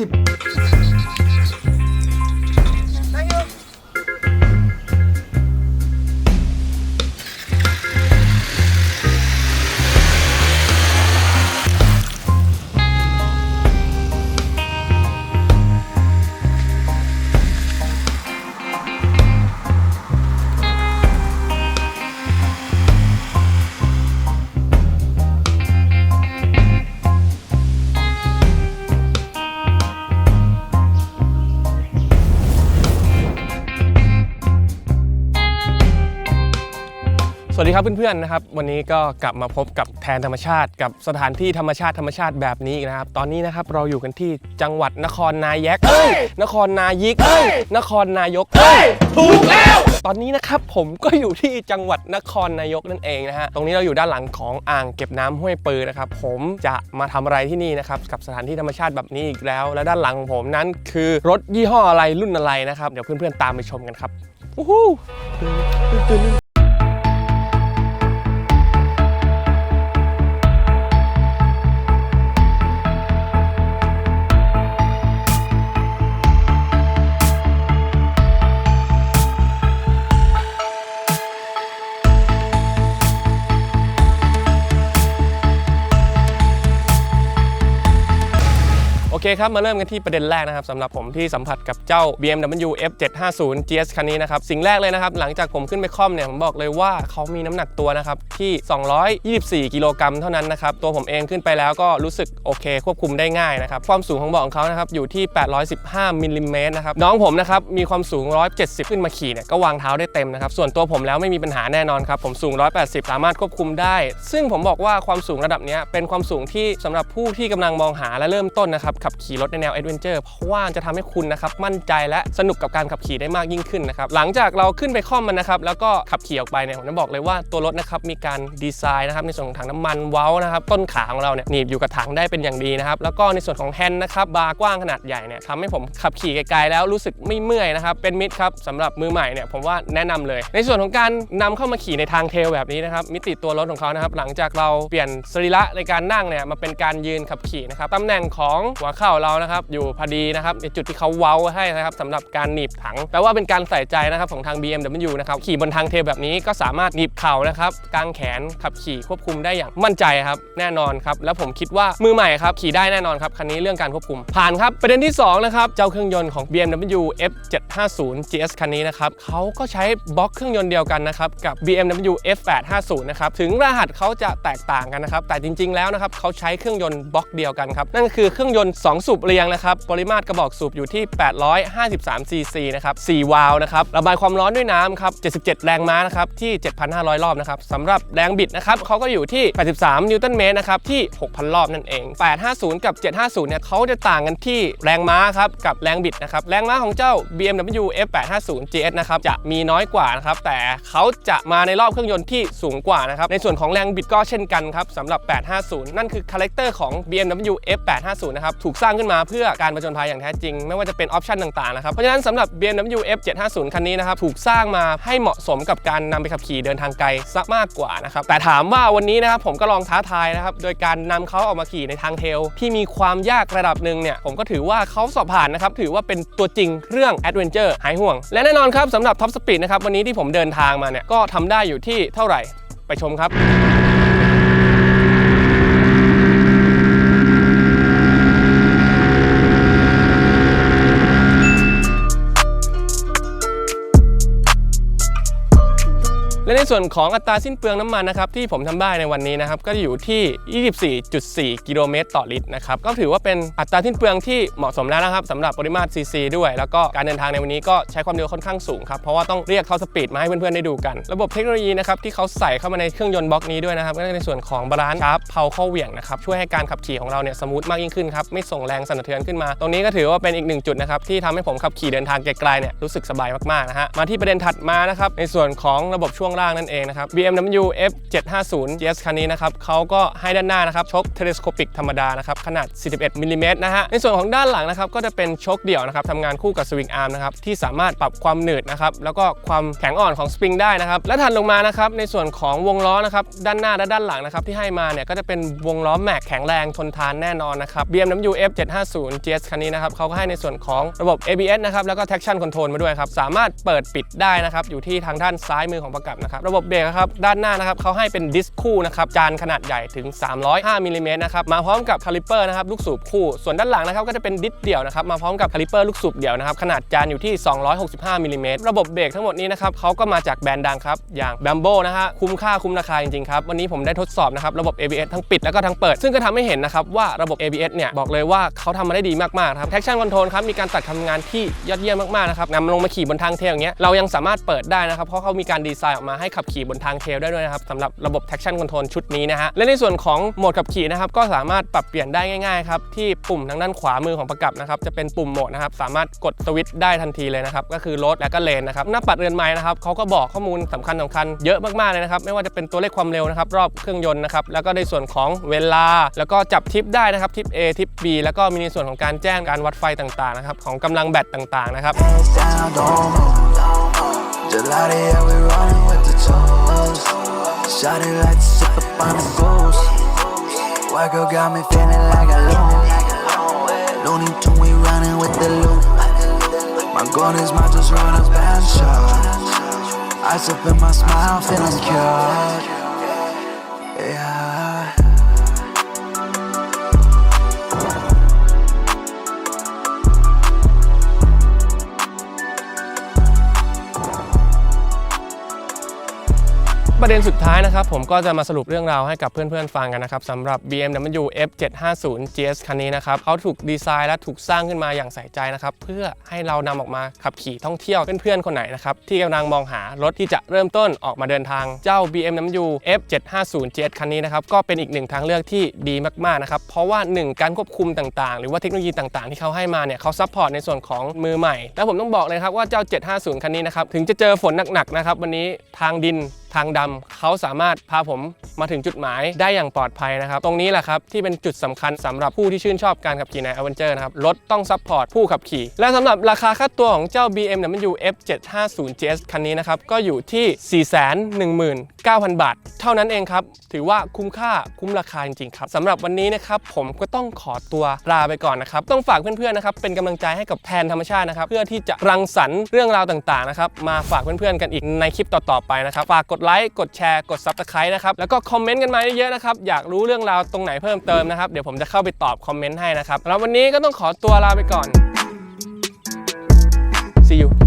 สิ สวัสดีครับเพื่อนๆนะครับวันนี้ก็กลับมาพบกับแทนธรรมชาติ กับสถานที่ธรรมชาติธรรมชาติแบบนี้อีกนะครับ ตอนนี้นะครับเราอยู่กันที่จังหวัดนครนายกเอ้ยนครนายิกเอ้ยนครนายกเอ้ยถูกแล้ว ตอนนี้นะครับผมก็อยู่ที่จังหวัดนครนายกนั่นเองนะฮะตรงนี้เราอยู่ด้านหลังของอ่างเก็บน้ำห้วยปือนะครับผมจะมาทำอะไรที่นี่นะครับกับสถานที่ธรรมชาติแบบนี้อีกแล้ว และด้านหลังของผมนั้นคือรถยี่ห้ออะไรรุ่นอะไรนะครับเดี๋ยวเพื่อนๆตามไปชมกันครับวู้ฮู้ เคครับ มาเริ่มกันที่ประเด็นแรกนะครับสำหรับผมที่สัมผัสกับเจ้า BMW F750 GS คันนี้นะครับ สิ่งแรกเลยนะครับ หลังจากผมขึ้นไปคล่อมเนี่ย ผมบอกเลยว่าเขามีน้ำหนักตัวนะครับ ที่ 224 กิโลกรัมเท่านั้นนะครับ ตัวผมเองขึ้นไปแล้วก็รู้สึกโอเค ควบคุมได้ง่ายนะครับ ความสูงของเบาะของเขานะครับอยู่ที่ 815มิลลิเมตรนะครับน้องผมนะครับมีความสูง 170 ขึ้นมาขี่เนี่ยก็วางเท้าได้เต็มนะครับส่วนตัวผมแล้วไม่มีปัญหาแน่นอนครับผมสูง 180 สามารถควบคุมได้ ซึ่งผมบอกว่าความสูงระดับนี้เป็นความสูงที่สำหรับผู้ที่กำลังมองหาและเริ่มต้นนะครับขับขี่รถในแนว a อ v e n เจอร์เพราะว่าจะทำให้คุณนะครับมั่นใจและสนุกกับการขับขี่ได้มากยิ่งขึ้นนะครับหลังจากเราขึ้นไปคล่อมมันนะครับแล้วก็ขับขี่ออกไปเนี่ยผมจะบอกเลยว่าตัวรถนะครับมีการดีไซน์นะครับในส่วนของถังน้ำมันเว้านะครับต้นขาของเราเนี่ยหนีบอยู่กับถังได้เป็นอย่างดีนะครับแล้วก็ในส่วนของแฮนด์นะครับบาร์กว้างขนาดใหญ่เนี่ยทำให้ผมขับขี่ไกลๆแล้วรู้สึกไม่เมื่อยนะครับเป็นมิตรครับสำหรับมือใหม่เนี่ยผมว่าแนะนำเลย ในส่วนของการนำเข้ามาขี่ในทางเทลแบบนี้นะครับมิติตัวรถของเขานะครับหลังจากเราเปลี่ยนสรีระในการนั่งเนี่ยมาเป็นการยืนขับขี่นะครับตำแหน่งของหัวเข่าเรานะครับอยู่พอดีนะครับในจุดที่เขาเว้าให้นะครับสำหรับการหนีบถังแปลว่าเป็นการใส่ใจนะครับของทาง BMW นะครับขี่บนทางเทแบบนี้ก็สามารถหนีบเข่านะครับกางแขนขับขี่ควบคุมได้อย่างมั่นใจครับแน่นอนครับแล้วผมคิดว่ามือใหม่ครับขี่ได้แน่นอนครับคันนี้เรื่องการควบคุมผ่านครับประเด็นที่สองนะครับเจ้าเครื่องยนต์ของ BMW F750 GS คันนี้นะครับเขาก็ใช้บล็อกเครื่องยนต์เดียวกันนะครับกับ BMW F850 นะครับถึงรหัสเขาจะแตกต่างกันนะครับแต่จริง ๆ แล้วนะครับเขาใช้เครื่องยนต์บล็อกเดียวกันครับนั่นคือเครื่องยนต์2 สูบเรียงนะครับ ปริมาตรกระบอกสูบอยู่ที่ 853 cc นะครับ 4 วาล์วนะครับ ระบายความร้อนด้วยน้ำครับ 77 แรงม้านะครับ ที่ 7,500 รอบนะครับสำหรับแรงบิดนะครับเขาก็อยู่ที่ 83 นิวตันเมตรนะครับ ที่ 6,000 รอบนั่นเอง 850 กับ 750 เนี่ยเขาจะต่างกันที่แรงม้าครับ กับแรงบิดนะครับ แรงม้าของเจ้า BMW F850 GS นะครับ จะมีน้อยกว่านะครับ แต่เขาจะมาในรอบเครื่องยนต์ที่สูงกว่านะครับ ในส่วนของแรงบิดก็เช่นกันครับสำหรับ 850 นั่นคือคาแรคเตอร์ของ BMW F850 นะครับ ถูกสร้างขึ้นมาเพื่อการประจนภัยอย่างแท้จริง ไม่ว่าจะเป็นออปชันต่างๆนะครับเพราะฉะนั้นสำหรับ BMW F750 คันนี้นะครับถูกสร้างมาให้เหมาะสมกับการนำไปขับขี่เดินทางไกลซะมากกว่านะครับแต่ถามว่าวันนี้นะครับผมก็ลองท้าทายนะครับโดยการนำเขาออกมาขี่ในทางเทลที่มีความยากระดับหนึ่งเนี่ยผมก็ถือว่าเขาสอบผ่านนะครับถือว่าเป็นตัวจริงเรื่องแอดเวนเจอร์หายห่วง และแน่นอนครับสำหรับท็อปสปีดนะครับวันนี้ที่ผมเดินทางมาเนี่ยก็ทำได้อยู่ที่เท่าไหร่ไปชมครับ ส่วนของอัตราสิ้นเปลืองน้ำมันนะครับที่ผมทำได้ในวันนี้นะครับก็อยู่ที่ 24.4 กิโลเมตรต่อลิตรนะครับก็ถือว่าเป็นอัตราสิ้นเปลืองที่เหมาะสมแล้วนะครับสำหรับปริมาตรซีซีด้วย แล้วก็การเดินทางในวันนี้ก็ใช้ความเร็วค่อนข้างสูงครับเพราะว่าต้องเรียกเขาสปีดมาให้เพื่อนๆได้ดูกัน ระบบเทคโนโลยีนะครับที่เขาใส่เข้ามาในเครื่องยนต์บล็อกนี้ด้วยนะครับก็ในส่วนของบาลานซ์ชาร์ปเพาเข้าเหวี่ยงนะครับช่วยให้การขับขี่ของเราเนี่ยสมูทมากยิ่งขึ้นครับไม่ส่งแรงสั่นสะเทือนขึ้นมา ตรงนี้ก็ถือว่าเป็นอีกหนึ่งจุดนะครับที่ทำให้ผมขับขี่เดินทางไกลๆเนี่ยรู้สึกสบายมากๆนะฮะมาที่ประเด็นถัดมานะครับในส่วนของระบบช่วงล่างนั่นเองนะครับ BMW F 750 GS คันนี้นะครับเขาก็ให้ด้านหน้านะครับชกเทเลสโคปิกธรรมดานะครับขนาด 41มิลลิเมตรนะฮะในส่วนของด้านหลังนะครับก็จะเป็นชกเดี่ยวนะครับทำงานคู่กับสวิงอาร์มนะครับที่สามารถปรับความหนืดนะครับแล้วก็ความแข็งอ่อนของสปริงได้นะครับและถัดลงมานะครับในส่วนของวงล้อนะครับด้านหน้าและด้านหลังนะครับที่ให้มาเนี่ยก็จะเป็นวงล้อแม็กแข็งแรงทนทานแน่นอนนะครับ BMW F 750 GS คันนี้นะครับเขาก็ให้ในส่วนของระบบ ABS นะครับแล้วก็ traction control มาด้วยครับสามารถเปิดปิดได้นะครับอยู่ที่ทางด้านซ้ายมือของประกับนะครับระบบเบรกครับด้านหน้านะครับเขาให้เป็นดิสคู่นะครับจานขนาดใหญ่ถึง 305มิลลิเมตรนะครับมาพร้อมกับคาลิเปอร์นะครับลูกสูบคู่ ส่วนด้านหลังนะครับก็จะเป็นดิสเดี่ยวนะครับมาพร้อมกับคาลิเปอร์ลูกสูบเดี่ยวนะครับขนาดจานอยู่ที่ 265มิลลิเมตรระบบเบรกทั้งหมดนี้นะครับเขาก็มาจากแบรนด์ดังครับอย่าง b a m b o นะฮะคุ้มค่าคุ้มราคาจริงๆครับวันนี้ผมได้ทดสอบนะครับระบบ ABS ทั้งปิดแล้วก็ทั้งเปิด ซึ่งก็ทำให้เห็นนะครับว่าระบบ ABS เนี่ยบอกเลยว่าเขาทำมาได้ดีมากๆครับ traction control ครับมีการตัดทำงานที่ยอดเยี่ยมมากๆนะครับนำลงมาขี่บนทางเทอย่างเงี้ยเรายังสามารถเปิดได้นะครับเพราะเขามีการดีไซน์ออกมาให้ขับขี่บนทางเทรลได้ด้วยนะครับสำหรับระบบ traction control ชุดนี้นะฮะและในส่วนของโหมดขับขี่นะครับก็สามารถปรับเปลี่ยนได้ง่ายๆครับที่ปุ่มทางด้านขวามือของประกับนะครับจะเป็นปุ่มโหมดนะครับสามารถกดสวิตช์ได้ทันทีเลยนะครับก็คือรถและก็เลนนะครับหน้าปัดเรือนไม้นะครับเขาก็บอกข้อมูลสำคัญสำคัญเยอะมากๆเลยนะครับไม่ว่าจะเป็นตัวเลขความเร็วนะครับรอบเครื่องยนต์นะครับแล้วก็ในส่วนของเวลา แล้วก็จับทิปได้นะครับทิป A ทิป B แล้วก็มีในส่วนของการแจ้งการวัดไฟต่างๆนะครับของกำลังแบตต่างๆนะครับ Gelati, yeah, we running with the tools. Shot it like to sip up on the goose. White girl got me feeling like a loon. Looney Tune, we running with the loop. My goal is my just run a band shot. Ice up in my smile, feeling cured. Yeah. ประเด็นสุดท้ายนะครับ ผมก็จะมาสรุปเรื่องราวให้กับเพื่อนๆฟังกันนะครับสำหรับ BMW F 750 GS คันนี้นะครับเขาถูกดีไซน์และถูกสร้างขึ้นมาอย่างใส่ใจนะครับ เพื่อให้เรานำออกมาขับขี่ท่องเที่ยวเพื่อนๆคนไหนนะครับ ที่กำลังมองหารถที่จะเริ่มต้นออกมาเดินทางเจ้า BMW F 750 GS คันนี้นะครับก็เป็นอีกหนึ่งทางเลือกที่ดีมากๆนะครับเพราะว่าหนึ่งการควบคุมต่างๆ หรือว่าเทคโนโลยีต่างๆ ที่เขาให้มาเนี่ยเขาซัพพอร์ตในส่วนของมือใหม่ แล้วผมต้องบอกเลยครับว่าเจ้า 750 คันนี้นะครับถึงจะเจอฝนหนักๆนะครับวันนี้ทางดินทางดำเขาสามารถพาผมมาถึงจุดหมายได้อย่างปลอดภัยนะครับ ตรงนี้แหละครับที่เป็นจุดสำคัญสำหรับผู้ที่ชื่นชอบการขับขี่ในอเวนเจอร์นะครับรถต้องซัพพอร์ตผู้ขับขี่ และสำหรับราคาค่าตัวของเจ้า BMW F 750 GS คันนี้นะครับก็อยู่ที่ 419,000 บาท เท่านั้นเองครับ ถือว่าคุ้มค่าคุ้มราคาจริงๆครับสำหรับวันนี้นะครับผมก็ต้องขอตัวลาไปก่อนนะครับต้องฝากเพื่อนๆนะครับเป็นกำลังใจให้กับแทนธรรมชาตินะครับเพื่อที่จะรังสรรค์เรื่องราวต่างๆนะครับมาฝากเพื่อนๆกันอีกในคลิปต่อๆไปนะครับฝากกดดไลค์กดแชร์กด Subscribe นะครับ แล้วก็คอมเมนต์กันมาเยอะๆนะครับ อยากรู้เรื่องราวตรงไหนเพิ่มเติมนะครับ เดี๋ยวผมจะเข้าไปตอบคอมเมนต์ให้นะครับแล้ววันนี้ก็ต้องขอตัวลาไปก่อน see you